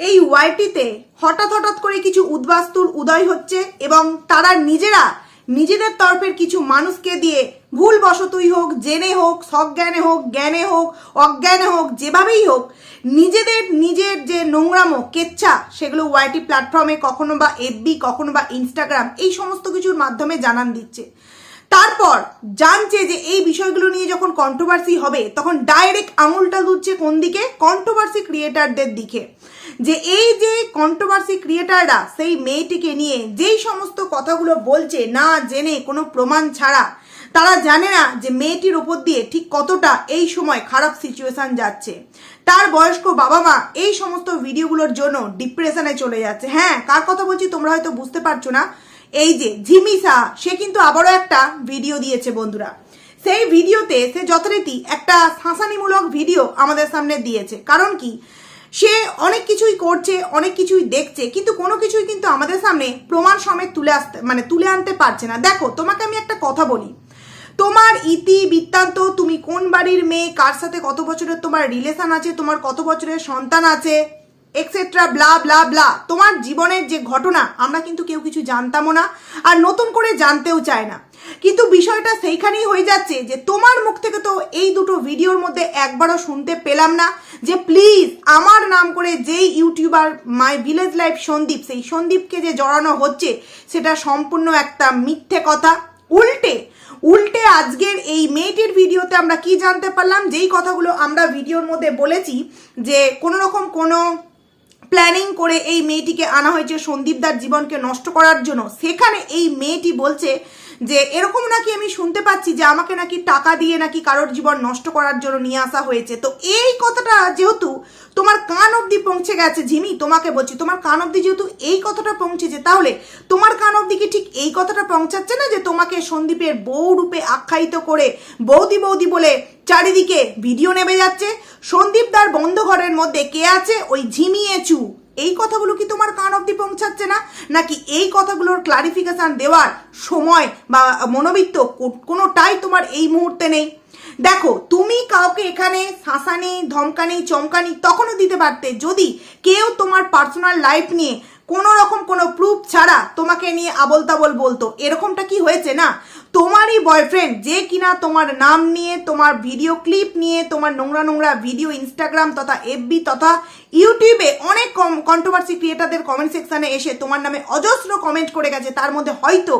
এই ওয়াইটিতে হঠাৎ হঠাৎ করে কিছু উদ্বাস্তুর উদয় হচ্ছে এবং তারা নিজেরা নিজেদের তরফের কিছু মানুষকে দিয়ে ভুল বশতই হোক, জেনে হোক, সজ্ঞানে হোক, জ্ঞানে হোক, অজ্ঞানে হোক, যেভাবেই হোক, নিজেদের নিজের যে নোংরামো, কেচ্ছা, সেগুলো ওয়াইটি প্ল্যাটফর্মে কখনো বা এফবি কখনো বা ইনস্টাগ্রাম এই সমস্ত কিছুর মাধ্যমে জানান দিচ্ছে। তারপর জানছে যে এই বিষয়গুলো নিয়ে যখন কন্ট্রোভার্সি হবে, তখন ডাইরেক্ট আঙুলটা দুচ্ছে কোন দিকে? কন্ট্রোভার্সি ক্রিয়েটারদের দিকে। যে এই যে কন্ট্রোভার্সি ক্রিয়েটাররা সেই মেয়েটিকে নিয়ে যেই সমস্ত কথাগুলো বলছে না জেনে কোনো প্রমাণ ছাড়া, তারা জানে না যে মেয়েটির ওপর দিয়ে ঠিক কতটা এই সময় খারাপ সিচুয়েশন যাচ্ছে। তার বয়স্ক বাবা মা এই সমস্ত ভিডিওগুলোর জন্য ডিপ্রেশনে চলে যাচ্ছে। হ্যাঁ কার কথা বলছি তোমরা হয়তো বুঝতে পারছ না। এই যে ঝিমিসা, সে কিন্তু আবারও একটা ভিডিও দিয়েছে বন্ধুরা। সেই ভিডিওতে সে যথারীতি একটা শাসানিমূলক ভিডিও আমাদের সামনে দিয়েছে। কারণ কি? সে অনেক কিছুই করছে, অনেক কিছুই দেখছে, কিন্তু কোনো কিছুই কিন্তু আমাদের সামনে প্রমাণ সমেত তুলে আসতে মানে তুলে আনতে পারছে না। দেখো, তোমাকে আমি একটা কথা বলি। তোমার ইতি, বৃত্তান্ত, তুমি কোন বাড়ির মেয়ে, কার সাথে কত বছরের তোমার রিলেশন আছে, তোমার কত বছরের সন্তান আছে এক্সেট্রা ব্লা ব্লা ব্লা তোমার জীবনের যে ঘটনা, আমরা কিন্তু কেউ কিছু জানতামও না আর নতুন করে জানতেও চায় না। কিন্তু বিষয়টা সেইখানেই হয়ে যাচ্ছে যে তোমার মুখ থেকে তো এই দুটো ভিডিওর মধ্যে একবারও শুনতে পেলাম না যে প্লিজ আমার নাম করে যেই YouTuber my village life Sandeep, সেই সন্দীপকে যে জড়ানো হচ্ছে, সেটা সম্পূর্ণ একটা মিথ্যে কথা। উল্টে উল্টে আজকের এই মেয়েটির ভিডিওতে আমরা কি জানতে পারলাম? যেই কথাগুলো আমরা ভিডিওর মধ্যে বলেছি যে কোনো রকম কোনো প্ল্যানিং করে এই মেয়েটিকে আনা হয়েছে সন্দীপদার জীবনকে নষ্ট করার জন্য। সেখানে এই মেয়েটি বলছে যে এরকম নাকি আমি শুনতে পাচ্ছি যে আমাকে নাকি টাকা দিয়ে নাকি কারোর জীবন নষ্ট করার জন্য নিয়ে আসা হয়েছে। তো এই কথাটা যেহেতু তোমার কান অবধি পৌঁছে গেছে, ঝিমি, তোমাকে বলছি, তোমার কান অবধি যেহেতু এই কথাটা পৌঁছেছে, তাহলে তোমার কান অবধি কি ঠিক এই কথাটা পৌঁছাচ্ছে না যে তোমাকে সন্দীপের বউ রূপে আখ্যায়িত করে বৌদি বৌদি বলে চারিদিকে ভিডিও নেমে যাচ্ছে? সন্দীপদার বন্ধ ঘরের মধ্যে কে আছে? ওই ঝিমিয়েছু এই কথাগুলো কি তোমার কান অব্দি পৌঁছাচ্ছে না? নাকি এই কথাগুলোর ক্লারিফিকেশন দেওয়ার সময় বা মনোবিত্ত কোনোটাই তোমার এই মুহূর্তে নেই? দেখো, তুমি কাউকে এখানে শাসানি, ধমকানি, চমকানি তখনও দিতে পারতে যদি কেউ তোমার পার্সোনাল লাইফ নিয়ে কোনো রকম কোনো প্রুফ ছাড়া তোমাকে নিয়ে আবল তাবল বলতো। এরকমটা কি হয়েছে না? তোমারই বয়ফ্রেন্ড যে কিনা তোমার নাম নিয়ে, তোমার ভিডিও ক্লিপ নিয়ে, তোমার নোংরা নোংরা ভিডিও ইনস্টাগ্রাম তথা এফবি তথা ইউটিউবে অনেক কম কন্ট্রোভার্সি ক্রিয়েটারদের কমেন্ট সেকশানে এসে তোমার নামে অজস্র কমেন্ট করে গেছে। তার মধ্যে হয়তো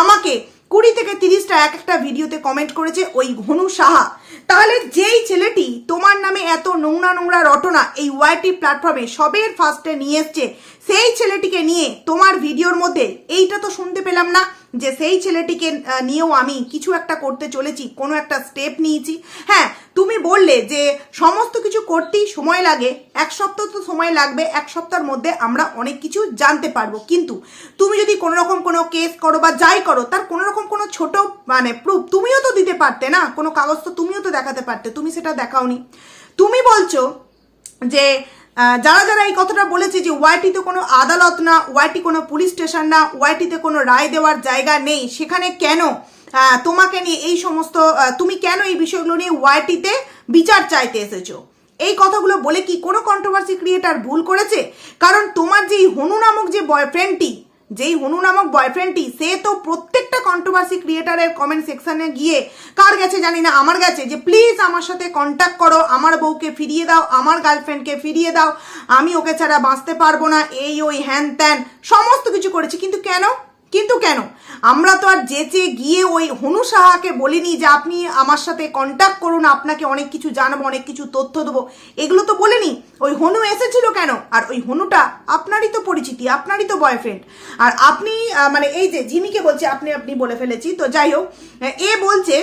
আমাকে কুড়ি থেকে তিরিশটা এক একটা ভিডিওতে কমেন্ট করেছে ওই ঘনু সাহা। তাহলে যেই ছেলেটি তোমার নামে এত নোংরা নোংরা রটনা এই ওয়াইটি প্ল্যাটফর্মে সবের ফার্স্টে নিয়ে এসছে, সেই ছেলেটিকে নিয়ে তোমার ভিডিওর মধ্যে এইটা তো শুনতে পেলাম না। যে সেই ছেলেটিকে নিয়েও আমি কিছু একটা করতে চলেছি, কোনো একটা স্টেপ নিয়েছি। হ্যাঁ তুমি বললে যে সমস্ত কিছু করতেই সময় লাগে, এক সপ্তাহ তো সময় লাগবে, এক সপ্তাহের মধ্যে আমরা অনেক কিছু জানতে পারব। কিন্তু তুমি যদি কোনো রকম কোনো কেস করো বা যাই করো, তার কোনো রকম কোনো ছোট মানে প্রুফ তুমিও তো দিতে পারতে না, কোনো কাগজ তো তুমিও তো দেখাতে পারতে, তুমি সেটা দেখাওনি। তুমি বলছো যে যারা যারা এই কথাটা বলেছে যে ওয়াইটিতে কোনো আদালত না, ওয়াইটি কোনো পুলিশ স্টেশন না, ওয়াইটিতে কোনো রায় দেওয়ার জায়গা নেই, সেখানে কেন তোমাকে নিয়ে এই সমস্ত তুমি কেন এই বিষয়গুলো নিয়ে ওয়াইটিতে বিচার চাইতে এসেছ? এই কথাগুলো বলে কি কোনো কন্ট্রোভার্সি ক্রিয়েটার ভুল করেছে? কারণ তোমার যে হনু নামক যে বয়ফ্রেন্ডটি যেই হনু নামক বয়ফ্রেন্ডটি সে তো প্রত্যেকটা কন্ট্রোভার্সি ক্রিয়েটারের কমেন্ট সেকশনে গিয়ে, কার গেছে জানি না, আমার গেছে? যে প্লিজ আমার সাথে কন্ট্যাক্ট করো, আমার বউকে ফিরিয়ে দাও, আমার গার্লফ্রেন্ডকে ফিরিয়ে দাও। আমি ওকে ছাড়া বাঁচতে পারব না। এই ওই হ্যান ত্যান, সমস্ত কিছু করেছি। কিন্তু কেন? কিন্তু কেন? আমরা তো আর যেচে গিয়ে ওই হনু সাহাকে বলিনি যে আপনি আমার সাথে কন্ট্যাক্ট করুন, আপনাকে অনেক কিছু জানাব, অনেক কিছু তথ্য দেবো। এগুলো তো বলিনি। ওই হনু এসেছিল কেন? আর ওই হনুটা আপনারই তো পরিচিতি, আপনারই তো বয়ফ্রেন্ড আর আপনি মানে এই যে, জিমিকে বলছে, আপনি আপনি বলে ফেলেছি। তো যাই হোক, এ বলছে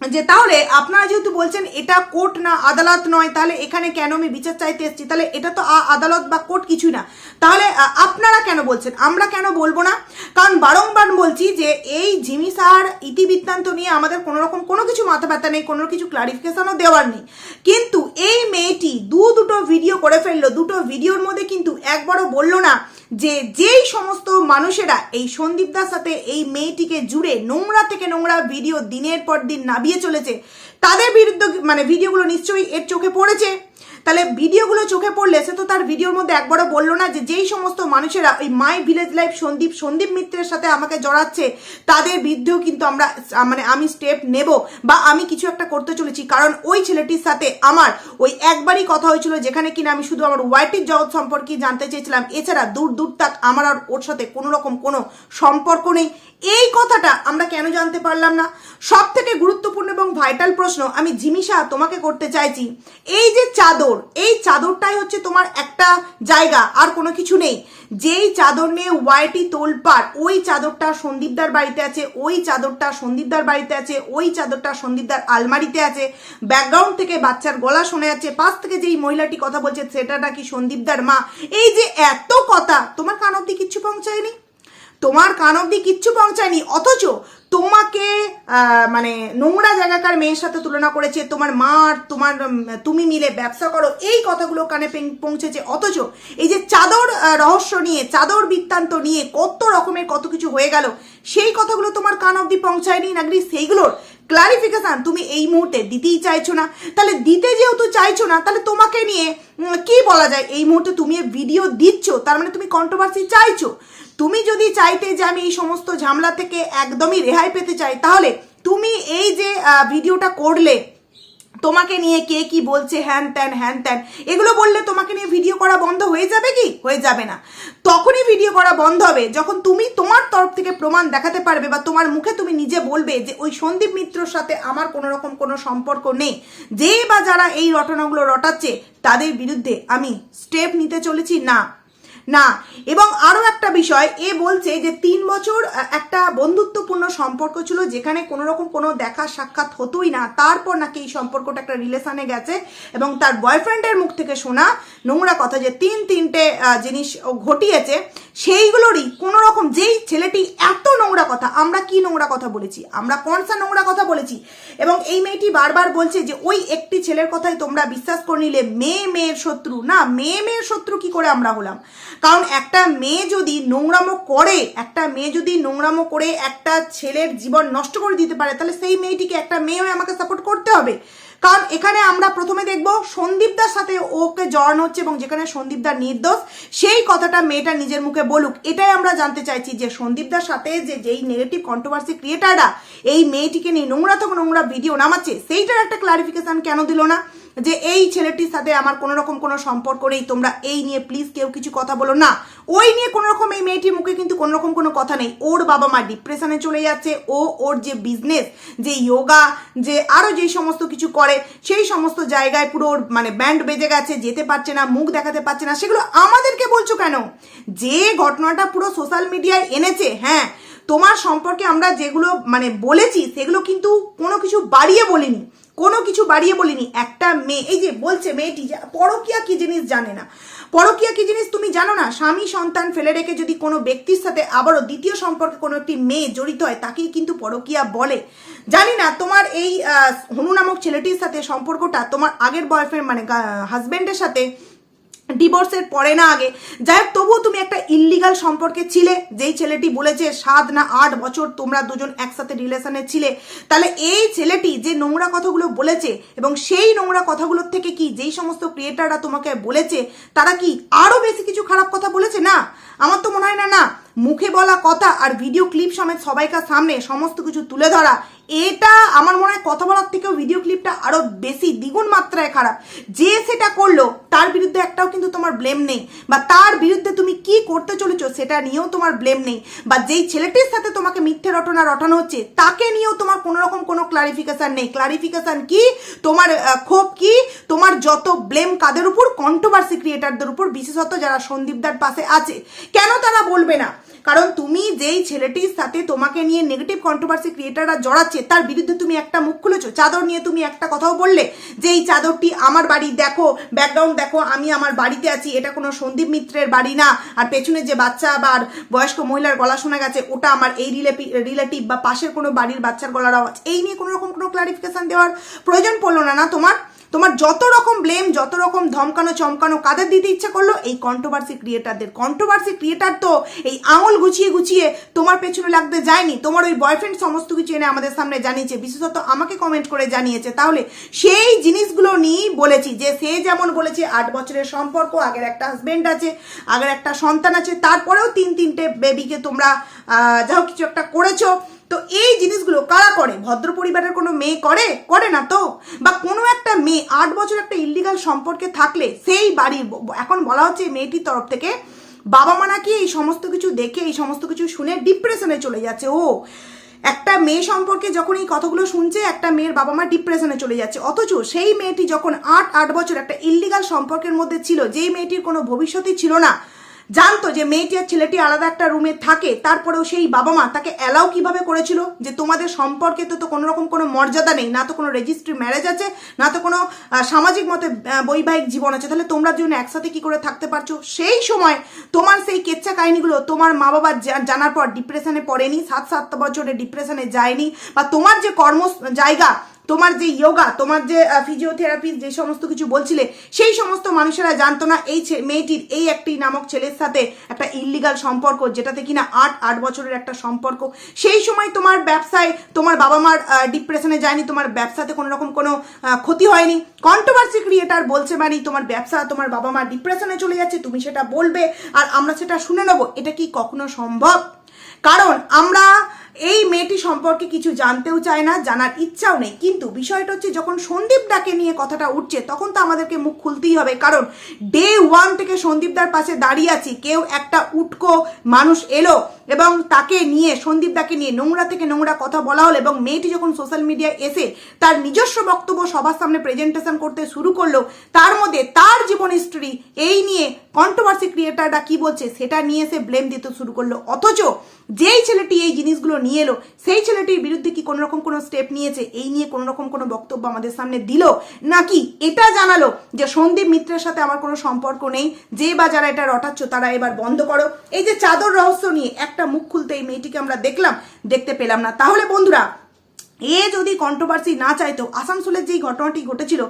যে তাহলে আপনারা যেহেতু বলছেন এটা কোর্ট না আদালত নয়, তাহলে এখানে কেন আমি বিচার চাইতে এসেছি? তাহলে এটা তো আদালত বা কোর্ট কিছুই না। তাহলে আপনারা কেন বলছেন? আমরা কেন বলব না? কারণ বারংবার বলছি যে এই জিমি সাহার ইতিবৃত্তান্ত নিয়ে আমাদের কোনো রকম কোনো কিছু মাথা ব্যথা নেই, কোনো কিছু ক্লারিফিকেশনও দেওয়ার নেই। কিন্তু এই মেয়েটি দু দুটো ভিডিও করে ফেলল, দুটো ভিডিওর মধ্যে কিন্তু একবারও বলল না যে যেই সমস্ত মানুষেরা এই সন্দীপদার সাথে এই মেয়েটিকে জুড়ে নোংরা থেকে নোংরা ভিডিও দিনের পর দিন নাবিয়ে চলেছে, তাদের বিরুদ্ধে মানে ভিডিওগুলো নিশ্চয়ই এর চোখে পড়েছে। তাহলে ভিডিওগুলো চোখে পড়লে সে তো তার ভিডিওর মধ্যে একবারও বলল না যে যেই সমস্ত মানুষেরা ওই my village life Sandeep Sandeep মিত্রের সাথে আমাকে জড়াচ্ছে, তাদের বিরুদ্ধেও কিন্তু আমরা মানে আমি স্টেপ নেব বা আমি কিছু একটা করতে চলেছি। কারণ ওই ছেলেটির সাথে আমার ওই একবারই কথা হয়েছিল যেখানে কিনা আমি শুধু আমার ওয়াইটির জগৎ সম্পর্কে জানতে চেয়েছিলাম। এছাড়া দূর দূর তাক আমার আর ওর সাথে কোনো রকম কোনো সম্পর্ক নেই। এই কথাটা আমরা কেন জানতে পারলাম না? সব থেকে গুরুত্বপূর্ণ এবং ভাইটাল প্রশ্ন আমি ঝিমিশা তোমাকে করতে চাইছি। এই যে চাদর এই চাদরটাই হচ্ছে তোমার একটা জায়গা, আর কোনো কিছু নেই। যেই চাদর নিয়ে ওয়াইটি তোলপাড়, ওই চাদরটা সন্দীপদার বাড়িতে আছে, ওই চাদরটা সন্দীপদার বাড়িতে আছে, ওই চাদরটা সন্দীপদার আলমারিতে আছে। ব্যাকগ্রাউন্ড থেকে বাচ্চার গলা শোনা যাচ্ছে, পাশ থেকে যেই মহিলাটি কথা বলছে, সেটা নাকি সন্দীপদার মা। এই যে এত কথা, তোমার কান অব্দি কিচ্ছু পৌঁছায়নি? তোমার কান অব্দি কিচ্ছু পৌঁছায়নি, অথচ তোমাকে মানে নোংরা জায়গাকার মেয়ের সাথে তুলনা করেছে, তোমার মার তোমার তুমি মিলে ব্যবসা করো, এই কথাগুলো কানে পৌঁছেছে, অথচ এই যে চাদর রহস্য নিয়ে, চাদর বৃত্তান্ত নিয়ে কত রকমের কত কিছু হয়ে গেল, সেই কথাগুলো তোমার কান অব্দি পৌঁছায়নি নাকি সেইগুলোর ক্লারিফিকেশান তুমি এই মুহূর্তে দিতেই চাইছো না। তাহলে দিতে যেহেতু চাইছো না, তাহলে তোমাকে নিয়ে কি বলা যায়? এই মুহূর্তে তুমি ভিডিও দিচ্ছ, তার মানে তুমি কন্ট্রোভার্সি চাইছো। তুমি যদি চাইতে যে আমি এই সমস্ত ঝামেলা থেকে একদমই রেহাই পেতে চাই, তাহলে তুমি এই যে ভিডিওটা করলে, তোমাকে নিয়ে কে কি বলছে, হ্যান ত্যান হ্যান ত্যান, এগুলো বললে তোমাকে নিয়ে ভিডিও করা বন্ধ হয়ে যাবে কি? হয়ে যাবে না। তখনই ভিডিও করা বন্ধ হবে, যখন তুমি তোমার তরফ থেকে প্রমাণ দেখাতে পারবে বা তোমার মুখে তুমি নিজে বলবে যে ওই সন্দীপ মিত্রর সাথে আমার কোনো রকম কোনো সম্পর্ক নেই। যে বা যারা এই রটনাগুলো রটাচ্ছে, তাদের বিরুদ্ধে আমি স্টেপ নিতে চলেছি, না। না, এবং আরও একটা বিষয়, এ বলছে যে তিন বছর একটা বন্ধুত্বপূর্ণ সম্পর্ক ছিল যেখানে কোনো রকম কোনো দেখা সাক্ষাৎ হতোই না। তারপর নাকি এই সম্পর্কটা একটা রিলেশনে গেছে, এবং তার বয়ফ্রেন্ডের মুখ থেকে শোনা নোংরা কথা যে তিন তিনটে জিনিস ঘটিয়েছে, সেইগুলোরই কোনো রকম যেই ছেলেটি এত নোংরা কথা, আমরা কি নোংরা কথা বলেছি? আমরা কনসা নোংরা কথা বলেছি? এবং এই মেয়েটি বারবার বলছে যে ওই একটি ছেলের কথাই তোমরা বিশ্বাস করে নিলে মেয়ে মেয়ের শত্রু। না মেয়ে মেয়ের শত্রু কি করে আমরা হলাম? কারণ একটা মেয়ে যদি নোংরামো করে, একটা মেয়ে যদি নোংরামো করে একটা ছেলের জীবন নষ্ট করে দিতে পারে, তাহলে সেই মেয়েটিকে একটা মেয়ে হয়ে আমাকে সাপোর্ট করতে হবে। কারণ এখানে আমরা প্রথমে দেখব সন্দীপদার সাথে ওকে জড়ানো হচ্ছে এবং যেখানে সন্দীপদার নির্দোষ, সেই কথাটা মেয়েটা নিজের মুখে বলুক। এটাই আমরা জানতে চাইছি যে সন্দীপদার সাথে যে যেই নেগেটিভ কন্ট্রোভার্সি ক্রিয়েটাররা এই মেয়েটিকে নিয়ে নোংরা থেকে নোংরা ভিডিও নামাচ্ছে, সেইটার একটা ক্লারিফিকেশন কেন দিল না? যে এই ছেলেটির সাথে আমার কোনো রকম কোনো সম্পর্ক নেই, তোমরা এই নিয়ে প্লিজ কেউ কিছু কথা বলো না। ওই নিয়ে কোনো রকম এই মেয়েটির মুখে কিন্তু কোনো রকম কোনো কথা নেই। ওর বাবা মা ডিপ্রেশনে চলে যাচ্ছে, ও ওর যে বিজনেস যে যোগা যে আরও যেই সমস্ত কিছু করে, সেই সমস্ত জায়গায় পুরো ওর মানে ব্যান্ড বেজে গেছে, যেতে পারছে না, মুখ দেখাতে পারছে না। সেগুলো আমাদেরকে বলছো কেন? যে ঘটনাটা পুরো সোশ্যাল মিডিয়ায় এনেছে হ্যাঁ তোমার সম্পর্কে আমরা যেগুলো মানে বলেছি, সেগুলো কিন্তু কোনো কিছু বাড়িয়ে বলিনি। কোনো কিছু বাড়িয়ে বলিনি, একটা মেয়ে। এই যে বলছে মেয়েটি যে পরকিয়া কি জিনিস জানে না। পরকিয়া কি জিনিস তুমি জানো না? স্বামী সন্তান ফেলে রেখে যদি কোনো ব্যক্তির সাথে আবারও দ্বিতীয় সম্পর্কে কোনো একটি মেয়ে জড়িত হয়, তাকেই কিন্তু পরকিয়া বলে। জানি না, তোমার এই হনু নামক ছেলেটির সাথে সম্পর্কটা তোমার আগের বয়ফ্রেন্ড মানে হাজব্যান্ডের সাথে ডিভোর্সের পরে না আগে। যাই হোক তবুও তুমি একটা ইল্লিগাল সম্পর্কে ছিলে, যেই ছেলেটি বলেছে সাত না আট বছর তোমরা দুজন একসাথে রিলেশনে ছিলে। তাহলে এই ছেলেটি যে নোংরা কথাগুলো বলেছে এবং সেই নোংরা কথাগুলোর থেকে কি যেই সমস্ত ক্রিয়েটাররা তোমাকে বলেছে, তারা কি আরও বেশি কিছু খারাপ কথা বলেছে না? আমার তো মনে হয় না না। মুখে বলা কথা আর ভিডিও ক্লিপ সমেত সবাইকার সামনে সমস্ত কিছু তুলে ধরা, এটা আমার মনে হয় কথা বলার থেকেও ভিডিও ক্লিপটা আরও বেশি দ্বিগুণ মাত্রায় খারাপ। যে সেটা করল, তার বিরুদ্ধে একটাও কিন্তু তোমার ব্লেম নেই। বা তার বিরুদ্ধে তুমি কি করতে চলেছো, সেটা নিয়েও তোমার ব্লেম নেই। বা যেই ছেলেটির সাথে তোমাকে মিথ্যে রটনা রটানো হচ্ছে, তাকে নিয়েও তোমার কোনো রকম কোনো ক্লারিফিকেশান নেই। ক্লারিফিকেশান কি? তোমার ক্ষোভ কি? তোমার যত ব্লেম কাদের উপর? কন্ট্রোভার্সি ক্রিয়েটারদের উপর, বিশেষত যারা সন্দীপদার পাশে আছে। কেন তারা বলবে না? কারণ তুমি যেই ছেলেটির সাথে তোমাকে নিয়ে নেগেটিভ কন্ট্রোভার্সি ক্রিয়েটাররা জড়াচ্ছে, তার বিরুদ্ধে তুমি একটা মুখ খুলেছো। চাদর নিয়ে তুমি একটা কথাও বললে যে, এই চাদরটি আমার বাড়ি, দেখো ব্যাকগ্রাউন্ড দেখো, আমি আমার বাড়িতে আছি, এটা কোনো সন্দীপ মিত্রের বাড়ি না। আর পেছনে যে বাচ্চা বা বয়স্ক মহিলার গলা শোনা গেছে, ওটা আমার এই রিলেটিভ বা পাশের কোনো বাড়ির বাচ্চার গলার আওয়াজ। এই নিয়ে কোনো রকম কোনো ক্লারিফিকেশন দেওয়ার প্রয়োজন পড়ল না না তোমার? তোমার যত রকম ব্লেম যত রকম ধমকানো, চমকানো কাদের দিতে ইচ্ছা করল, এই কন্ট্রোভার্সি ক্রিয়েটারদের কন্ট্রোভার্সি ক্রিয়েটার তো এই আঙুল গুছিয়ে গুছিয়ে তোমার পেছনে লাগতে যায়নি। তোমার ওই বয়ফ্রেন্ড সমস্ত কিছু এনে আমাদের সামনে জানিয়েছে। বিশেষত আমাকে কমেন্ট করে জানিয়েছে। তাহলে সেই জিনিসগুলো নিয়েই বলেছি যে সে যেমন বলেছে, আট বছরের সম্পর্ক, আগের একটা হাজবেন্ড আছে, আগের একটা সন্তান আছে, তারপরেও তিন তিনটে বেবিকে তোমরা যা কিছু একটা করেছ। তো এই জিনিসগুলো কারা করে? ভদ্র পরিবারের কোনো মেয়ে করে? করে না তো? বা কোনো একটা মেয়ে আট বছর একটা ইলিগাল সম্পর্কে থাকলে সেই বাড়ির এখন বলা হচ্ছে মেয়েটির তরফ থেকে বাবা মা নাকি এই সমস্ত কিছু দেখে, এই সমস্ত কিছু শুনে ডিপ্রেশনে চলে যাচ্ছে। ও, একটা মেয়ে সম্পর্কে যখন এই কথাগুলো শুনছে, একটা মেয়ের বাবা মা ডিপ্রেশনে চলে যাচ্ছে। অথচ সেই মেয়েটি যখন আট আট বছর একটা ইল্লিগাল সম্পর্কের মধ্যে ছিল, যেই মেয়েটির কোনো ভবিষ্যতই ছিল না জানতো যে মেয়েটি আর ছেলেটি আলাদা একটা রুমে থাকে, তারপরেও সেই বাবা মা তাকে অ্যালাউ কীভাবে করেছিল? যে তোমাদের সম্পর্কে তো তো কোনো রকম কোনো মর্যাদা নেই, না তো কোনো রেজিস্ট্রি ম্যারেজ আছে, না তো কোনো সামাজিক মতে বৈবাহিক জীবন আছে। তাহলে তোমরা দুজন একসাথে কি করে থাকতে পারছ? সেই সময় তোমার সেই কেচ্ছা কাহিনীগুলো তোমার মা বাবা জানার পর ডিপ্রেশনে পড়েনি, সাত সাত বছরে ডিপ্রেশনে যায়নি, বা তোমার যে কর্ম জায়গা তোমার যে যোগা তোমার যে ফিজিওথেরাপি যে সমস্ত কিছু বলছিলে, সেই সমস্ত মানুষেরা জানতো না এই মেয়েটির, এই একটি নামক ছেলের সাথে একটা ইল্লিগাল সম্পর্ক, যেটাতে কিনা আট আট বছরের একটা সম্পর্ক। সেই সময় তোমার ব্যবসায়, তোমার বাবা মার ডিপ্রেশনে যায়নি, তোমার ব্যবসাতে কোনো রকম কোনো ক্ষতি হয়নি। কন্ট্রোভার্সি ক্রিয়েটার বলছে মানে তোমার ব্যবসা, তোমার বাবা মা ডিপ্রেশনে চলে যাচ্ছে, তুমি সেটা বলবে, আর আমরা সেটা শুনে নেব। এটা কি কখনো সম্ভব? কারণ আমরা এই মেয়েটি সম্পর্কে কিছু জানতেও চায় না, জানার ইচ্ছাও নেই। কিন্তু বিষয়টা হচ্ছে, যখন সন্দীপ ডাকে নিয়ে কথাটা উঠছে, তখন তো আমাদেরকে মুখ খুলতেই হবে। কারণ ডে ওয়ান থেকে সন্দীপদার পাশে দাঁড়িয়ে আছি। কেউ একটা উটকো মানুষ এলো এবং তাকে নিয়ে, সন্দীপ দাকে নিয়ে নোংরা থেকে নোংরা কথা বলা হলো এবং মেয়েটি যখন সোশ্যাল মিডিয়ায় এসে তার নিজস্ব বক্তব্য সবার সামনে প্রেজেন্টেশন করতে শুরু করল, তার মধ্যে তার জীবন হিস্ট্রি এই নিয়ে কন্ট্রোভার্সি ক্রিয়েটাররা কি বলছে, সেটা নিয়ে এসে ব্লেম দিতে শুরু করল। অথচ যেই ছেলেটি এই জিনিসগুলো নিয়ে এলো। সেই ছেলেটির বিরুদ্ধে কি কোনো রকম কোনো স্টেপ নিয়েছে? এই নিয়ে কোনো রকম কোনো বক্তব্য আমাদের সামনে দিল? নাকি এটা জানালো যে সন্দীপ মিত্রের সাথে আমার কোনো সম্পর্ক নেই? যে বা যারা এটা রটাচ্ছ তারা এবার বন্ধ করো। এই যে চাদর রহস্য নিয়ে একটা মুখ খুলতে এই মেয়েটিকে আমরা দেখলাম, দেখতে পেলাম না। তাহলে বন্ধুরা, এ যদি কন্ট্রোভার্সি না চাইতো, আসানসোলের যেই ঘটনাটি ঘটেছিল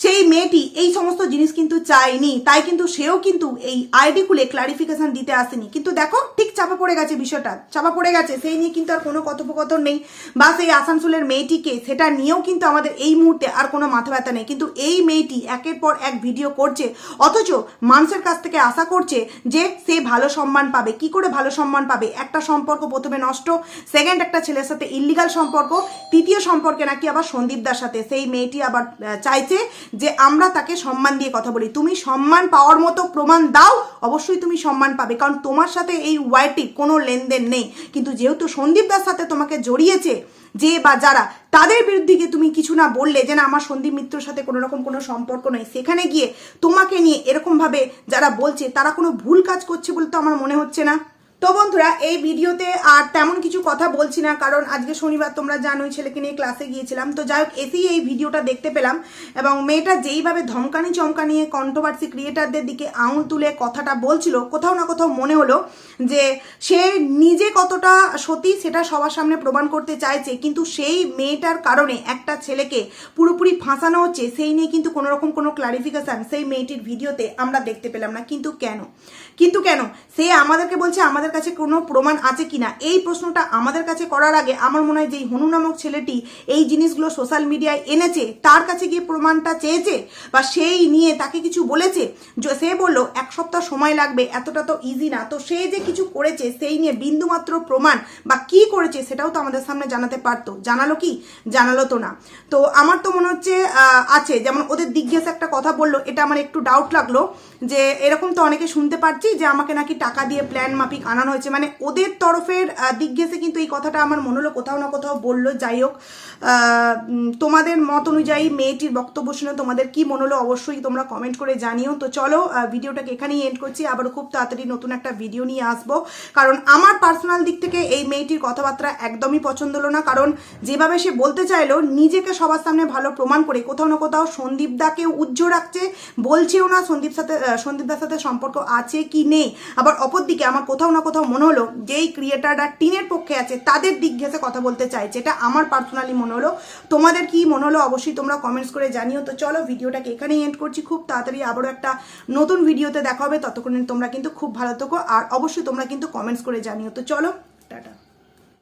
সেই মেয়েটি এই সমস্ত জিনিস কিন্তু চায়নি, তাই কিন্তু সেও কিন্তু এই আইডি খুলে ক্লারিফিকেশন দিতে আসেনি। কিন্তু দেখো, ঠিক চাপা পড়ে গেছে বিষয়টা, চাপা পড়ে গেছে, সেই নিয়ে কিন্তু আর কোনো কথোপকথন নেই। বা সেই আসানসোলের মেয়েটিকে, সেটা নিয়েও কিন্তু আমাদের এই মুহূর্তে আর কোনো মাথা ব্যথা নেই। কিন্তু এই মেয়েটি একের পর এক ভিডিও করছে, অথচ মানুষের কাছ থেকে আশা করছে যে সে ভালো সম্মান পাবে। কি করে ভালো সম্মান পাবে? একটা সম্পর্ক প্রথমে নষ্ট সেকেন্ড একটা ছেলের সাথে ইল্লিগাল সম্পর্ক, তৃতীয় সম্পর্কে নাকি আবার সন্দীপদার সাথে। সেই মেয়েটি আবার চাইছে যে আমরা তাকে সম্মান দিয়ে কথা বলি। তুমি সম্মান পাওয়ার মতো প্রমাণ দাও, অবশ্যই তুমি সম্মান পাবে। কারণ তোমার সাথে এই ওয়াইটি কোনো লেনদেন নেই। কিন্তু যেহেতু সন্দীপ সন্দীপদার সাথে তোমাকে জড়িয়েছে, যে বা যারা, তাদের বিরুদ্ধে তুমি কিছু না বললে যে না, আমার সন্দীপ মিত্রর সাথে কোনো রকম কোনো সম্পর্ক নেই। সেখানে গিয়ে তোমাকে নিয়ে এরকমভাবে যারা বলছে, তারা কোনো ভুল কাজ করছে বলে তো আমার মনে হচ্ছে না। তো বন্ধুরা, এই ভিডিওতে আর তেমন কিছু কথা বলছি না, কারণ আজকে শনিবার, তোমরা জানোই, ছেলেকে নিয়ে ক্লাসে গিয়েছিলাম। তো যাই হোক, এসেই এই ভিডিওটা দেখতে পেলাম এবং মেয়েটা যেইভাবে ধমকানি চমকানিয়ে কন্ট্রোভার্সি ক্রিয়েটারদের দিকে আঙুল তুলে কথাটা বলছিল, কোথাও না কোথাও মনে হলো যে সে নিজে কতটা সতী সেটা সবার সামনে প্রমাণ করতে চাইছে, কিন্তু সেই মেয়েটার কারণে একটা ছেলেকে পুরোপুরি ফাঁসানো হচ্ছে, সেই নিয়ে কিন্তু কোনো রকম কোনো ক্লারিফিকেশন সেই মেয়েটির ভিডিওতে আমরা দেখতে পেলাম না। কিন্তু কেন? কিন্তু কেন? সে আমাদেরকে বলছে, আমাদের কাছে কোনো প্রমাণ আছে কিনা? এই প্রশ্নটা আমাদের কাছে করার আগে আমার মনে হয় যে হনু নামক ছেলেটি এই জিনিসগুলো সোশ্যাল মিডিয়ায় এনেছে, তার কাছে গিয়ে প্রমাণটা চেয়েছে বা সেই নিয়ে তাকে কিছু বলেছে? সে বলল, এক সপ্তাহ সময় লাগবে, এতটা তো ইজি না। তো সে যে কিছু করেছে, সেই নিয়ে বিন্দুমাত্র প্রমাণ বা কি করেছে সেটাও তো আমাদের সামনে জানাতে পারতো। জানালো কি? জানালো তো না। তো আমার তো মনে হচ্ছে আছে। যেমন ওদের দিগ্গেস একটা কথা বলল, এটা আমার একটু ডাউট লাগল যে এরকম তো অনেকে শুনতে পারছি যে আমাকে নাকি টাকা দিয়ে প্ল্যান মাফিক আনানো হয়েছে। মানে ওদের তরফের দিক দিগ্গেসে কিন্তু এই কথাটা আমার মনে হলো কোথাও না কোথাও বলল। যাই হোক তোমাদের মত অনুযায়ী মেয়েটির বক্তব্য শুনে তোমাদের কি মনে হলো অবশ্যই তোমরা কমেন্ট করে জানিও। তো চলো ভিডিওটাকে এখানেই এন্ড করছি। আবার খুব তাড়াতাড়ি নতুন একটা ভিডিও নিয়ে আসব। কারণ আমার পার্সোনাল দিক থেকে এই মেয়েটির কথাবার্তা একদমই পছন্দ হলো না। কারণ যেভাবে সে বলতে চাইলো নিজেকে সবার সামনে ভালো প্রমাণ করে কোথাও না কোথাও সন্দীপ দাকে উজ্জ্ব রাখছে। বলছেও না সন্দীপ সাথে আহ, আহ, সন্দীপ দাসের সাথে সম্পর্ক আছে কি নেই। আবার অপরদিকে আমার কোথাও না কোথাও মনে হলো যেই ক্রিয়েটাররা টিনের পক্ষে আছে, তাদের দিক ঘেসে কথা বলতে চাইছে, এটা আমার পার্সোনালি মনে হলো। তোমাদের কি মনে হলো অবশ্যই তোমরা কমেন্টস করে জানিও। তো চলো ভিডিওটাকে এখানেই এন্ড করছি। খুব তাড়াতাড়ি আবারও একটা নতুন ভিডিওতে দেখা হবে। ততক্ষণে তোমরা কিন্তু খুব ভালো থেকো। আর অবশ্যই তোমরা কিন্তু কমেন্টস করে জানিও। তো চলো, টাটা।